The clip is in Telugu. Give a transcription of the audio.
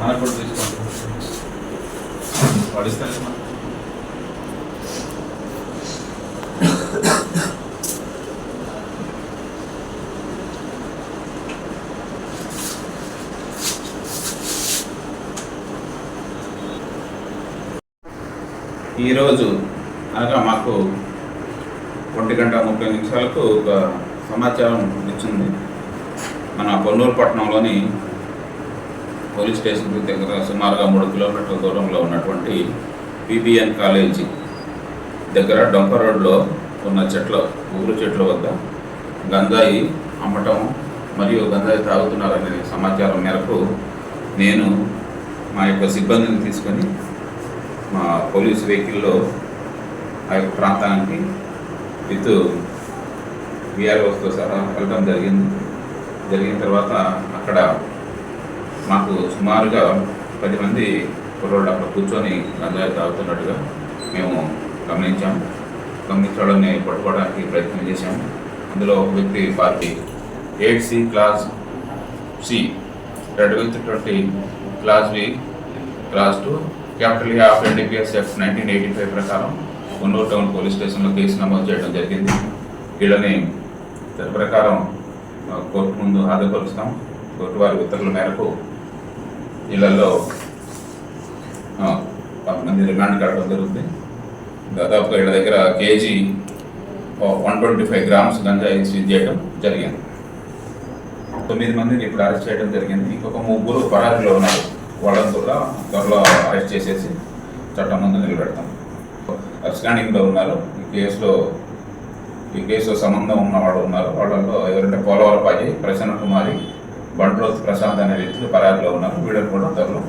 మనకు కూడా తీసుకోండి ఈరోజు అనగా మాకు ఒంటి గంట ముప్పై నిమిషాలకు ఒక సమాచారం ఇచ్చింది. మన పొన్నూరు పట్టణంలోని పోలీస్ స్టేషన్ దగ్గర సుమారుగా మూడు కిలోమీటర్ల దూరంలో ఉన్నటువంటి పిబిఎన్ కాలేజీ దగ్గర డొంప రోడ్లో ఉన్న చెట్ల ఊరు చెట్ల వద్ద గంజాయి అమ్మటం మరియు గంజాయి తాగుతున్నారనే సమాచారం మేరకు నేను మా యొక్క సిబ్బందిని తీసుకొని మా పోలీస్ వెహికల్లో ఆ యొక్క ప్రాంతానికి విత్ విఆర్ఓస్తో సహా వెళ్ళడం జరిగింది. జరిగిన తర్వాత అక్కడ మాకు సుమారుగా పది మంది కుర్రోళ్ళు అక్కడ కూర్చొని గంజాయి తాగుతున్నట్టుగా మేము గమనించాము గమనించడాన్ని పట్టుకోవడానికి ప్రయత్నం చేశాము అందులో ఒక వ్యక్తి party eight C class C read with twenty class B class two capital of NDPS F nineteen eighty five ప్రకారం కొన్నూరు టౌన్ పోలీస్ స్టేషన్లో కేసు నమోదు చేయడం జరిగింది. వీళ్ళని ప్రకారం కోర్టు ముందు హాజరుపరుస్తాం. కోర్టు వారి ఉత్తర్వుల మేరకు ఇళ్ళలో కొంతమంది రిమాండ్ కట్టడం జరుగుతుంది. దాదాపుగా వీళ్ళ దగ్గర KG one twenty five grams ganja seize చేయడం జరిగింది. తొమ్మిది మందిని ఇప్పుడు అరెస్ట్ చేయడం జరిగింది. ఇంకొక ముగ్గురు పరారీలో ఉన్నారు. వాళ్ళని కూడా త్వరలో అరెస్ట్ చేసేసి చట్టం ముందు నిలబెడతాం. అబ్స్టాండింగ్లో ఉన్నారు. ఈ కేసులో ఈ కేసులో సంబంధం ఉన్నవాడు ఉన్నారు. వాళ్ళలో ఎవరంటే పోలవరపాజీ ప్రసన్న కుమారి బంట్రోత్ ప్రశాంత్ అనే వ్యక్తులు పరాతిలో ఉన్నారు వీళ్ళని కూడా త్వరలో